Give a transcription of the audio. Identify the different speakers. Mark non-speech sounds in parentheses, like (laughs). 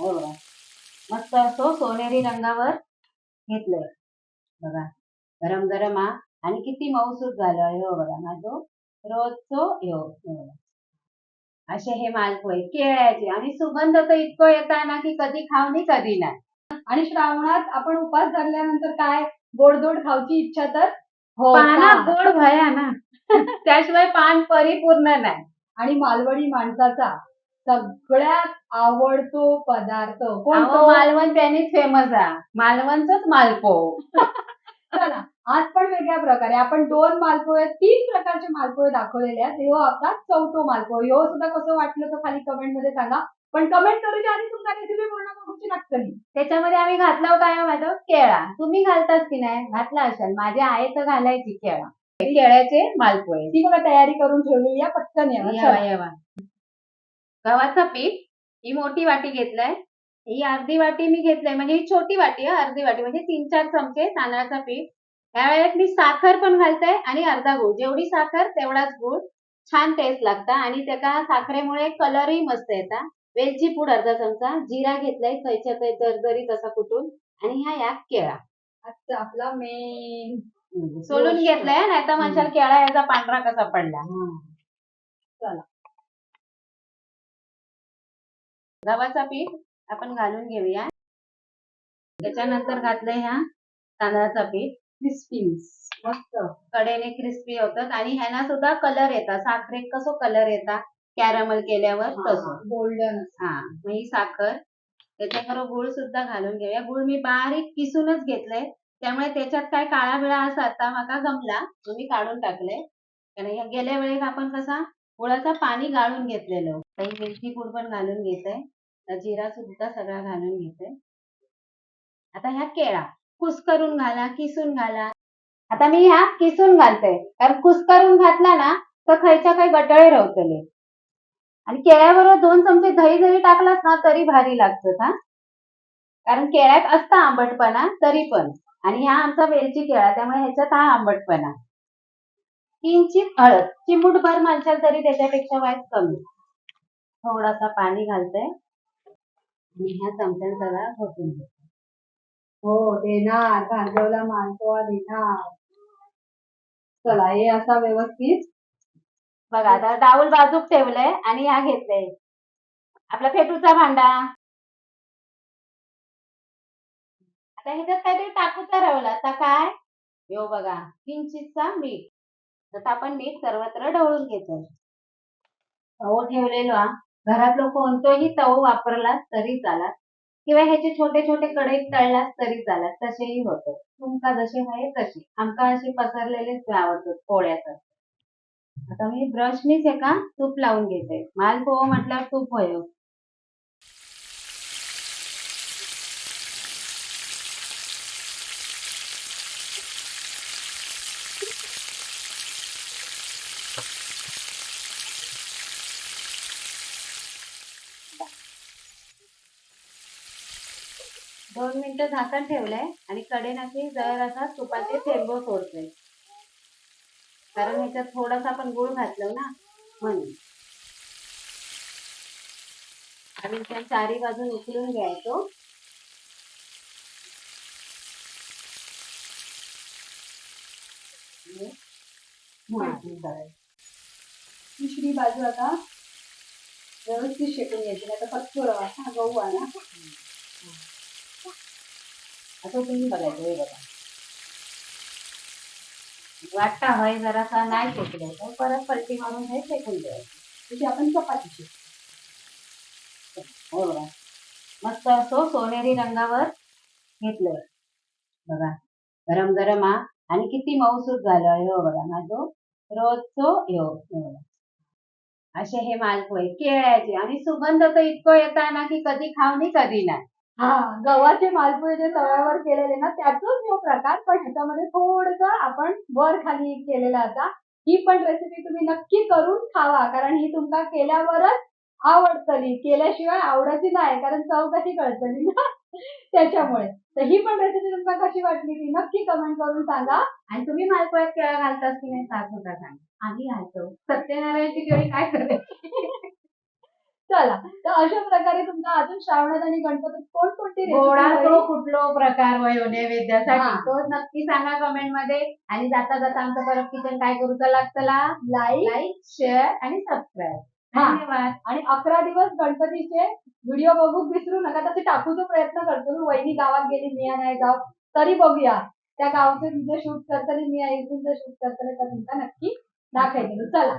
Speaker 1: हो बघा. मस्त असो सोनेरी रंगावर घेतलंय. बघा. गरम गरम हा. आणि किती मऊसूत झालं. हो बघा. माझं रोजचो यो. हो बघा. असे हे मालपोहे. केळ्याचे. आणि सुगंध तर इतकं येता ना की कधी खाऊ नाही कधी नाही.
Speaker 2: आणि श्रावणात आपण उपास धरल्यानंतर काय? गोडधोड खाऊची इच्छा तर?
Speaker 1: पाना
Speaker 2: होता.
Speaker 1: गोड भया ना. (laughs) त्याशिवाय पान परिपूर्ण नाही.
Speaker 2: आणि मालवणी माणसाचा सगळ्यात आवडतो पदार्थ
Speaker 1: अहो,
Speaker 2: कोणतो
Speaker 1: मालवण त्यांनीच फेमस आहे. मालवणचंच मालपो (laughs)
Speaker 2: चला आज पण वेगळ्या प्रकारे आपण दोन मालपोहे तीन प्रकारचे मालपोहे दाखवलेले आहेत. ह्यो आपला चौथो मालपोहे ह्यो सुद्धा कसं वाटलं तर खाली कमेंटमध्ये सांगा. पण कमेंट करूच्या आधी तुमचा रेसिपी पूर्ण बघूची लागतली
Speaker 1: त्याच्यामध्ये आम्ही घातलं काय माझं केळा. तुम्ही घालताच की नाही? घातला असाल. माझ्या आहे तर घालायची केळा. हे केळ्याचे मालपोहे
Speaker 2: ती बघा तयारी करून ठेवलेली आहे पटकन या.
Speaker 1: येवा येवा. गव्हाचं पीठ ही मोठी वाटी घेतलाय. ही अर्धी वाटी मी घेतलंय. म्हणजे ही छोटी वाटी आहे अर्धी वाटी. म्हणजे तीन चार चमचे तांदळाचं पीठ. या वेळेत मी साखर पण घालते आणि अर्धा गुळ. जेवढी साखर तेवढाच गुळ. छान टेस्ट लागता आणि त्याचा साखरेमुळे कलरही मस्त येता. वेलची पूड अर्धा चमचा जिरा घेतलाय खयच्या काही जरजरीत असा कुटून आणि ह्या या केळा
Speaker 2: आजचा आपला मेन
Speaker 1: सोलून घेतलाय नाही तर म्हणशाल केळा याचा पांढरा कसा पडला.
Speaker 2: चला.
Speaker 1: गव्हाचा पीठ आपण घालून घेऊया. त्याच्यानंतर घातलंय ह्या तांदळाचा पीठ.
Speaker 2: क्रिस्पीन्स मस्त.
Speaker 1: कडेने क्रिस्पी होतात आणि ह्यांना सुद्धा कलर येतात. साखरेत कसो कलर येतात कॅरमल केल्यावर तसं.
Speaker 2: गोल्डन.
Speaker 1: हा मग ही साखर. त्याच्याबरोबर गुळ सुद्धा घालून घेऊया. गुळ मी बारीक किसूनच घेतलंय. त्यामुळे त्याच्यात काय काळा बिळा असा आता माका गमला. तो मी काढून टाकले कारण गेल्या वेळेस आपण कसा गुळाचं पाणी गाळून घेतलेलं. काही वेलची पूड पण घालून घेतोय जिरा सुद्धा सगळा घालून घेतोय आता ह्या केळा कुस्करून घाला किसून घाला. आता मी ह्या किसून घालते. कारण कुस्करून घातला ना तर खयच्या काही गटाळे रवतले आणि केळ्याबरोबर दोन चमचे दही जरी टाकलास ना तरी भारी लागतं हा. कारण केळ्यात असता आंबटपणा तरी पण. आणि हा आमचा वेलची केळा त्यामुळे ह्याच्यात हा आंबटपणा. किंचित हळद. चिमूटभर माणसाल तरी त्याच्यापेक्षा वाईट कमी. थोडासा पाणी घालते. आणि ह्या चमच्याने सगळा घोटून घेते
Speaker 2: हो देणार. भार्गवला मालपोहा देणार. चला हे असा व्यवस्थित.
Speaker 1: बघा आता डाऊल बाजूक ठेवलंय आणि ह्या घेतलंय. आपला फेटूचा भांडा. आता ह्याच्यात काहीतरी टाकूचा रवला आता काय? यो बघा किंचितचा मीठ. जसं आपण मीठ सर्वत्र ढवळून घेतो. तवो ठेवलेलो घरातलं कोणतोही तवो वापरलास तरी चालात किंवा ह्याचे छोटे छोटे कढईत तळलास तरी चालात तसेही होतं. तुमका जसे आहे तसे. आमका असे पसरलेलेच आवडतात पोळ्याचं आता मी ब्रशनीच एका तूप लावून घेते. मालपोहा म्हटल्यावर तूप होय हो. दोन मिनिटं झाकण ठेवलंय आणि कडेनाची जर असा तुपाचे थेंब सोडते कारण ह्याच्यात थोडासा आपण गुळ घातलं ना म्हणून. आणि त्या चारी बाजून उकळून घ्यायचो.
Speaker 2: तिसरी बाजू आता व्यवस्थित शेकून घ्यायची नाही तर कच्चो रवा हा गहू आहे ना
Speaker 1: असं तुम्ही बघायचं हे बघा. वाटता होय जरासा नाही शेकले तर परत पलटी मारून हे शेकून द्यायचं
Speaker 2: तशी म्हणजे आपण चपाती
Speaker 1: हो बघा. मस्त असो सोनेरी रंगावर घेतलं. बघा. गरम गरम हा. आणि किती मऊसूत झालं. हो बघा माझो. रोजचो यो हो असे हे मालपोहे. केळ्याचे. आणि सुगंध तर इतकं येता ना की कधी खाऊ नाही कधी नाही.
Speaker 2: हा गव्हाचे मालपोहे जे तव्यावर केलेले ना त्याचाच जो प्रकार पण ह्याच्यामध्ये थोडस आपण वर खाली केलेला असा. ही पण रेसिपी तुम्ही नक्की करून खावा कारण ही तुमका केल्यावरच आवडतली केल्याशिवाय आवडायची नाही कारण चव कशी कळतली ना त्याच्यामुळे. तर ही पण रेसिपी तुमका कशी वाटली ती नक्की कमेंट करून सांगा.
Speaker 1: आणि तुम्ही मालपुळ्यात केळा घालतास की नाही सास होता सांगा आम्ही घालतो. सत्यनारायणची केळी काय करायची? (laughs)
Speaker 2: चला. तर अशा प्रकारे तुमचा अजून श्रावणात आणि गणपतीत कोणकोणती
Speaker 1: गोडाचो
Speaker 2: होईल?
Speaker 1: कुठलो प्रकार वयो नैवेद्यासाठी
Speaker 2: हा.
Speaker 1: तो नक्की सांगा कमेंटमध्ये. आणि जाता जाता आमचं परत किचन काय करूचं लागतला
Speaker 2: लाईक
Speaker 1: लाईक शेअर आणि सबस्क्राईब
Speaker 2: हा.
Speaker 1: धन्यवाद.
Speaker 2: आणि अकरा दिवस गणपतीचे व्हिडिओ बघू विसरू नका. तसे टाकूचा प्रयत्न करतो. वहिनी गावात गेली मी नाही जाऊ. तरी बघूया. त्या गावचे व्हिडिओ शूट करताना मी इथून शूट करताना तर तुमचा नक्की दाखवते. चला.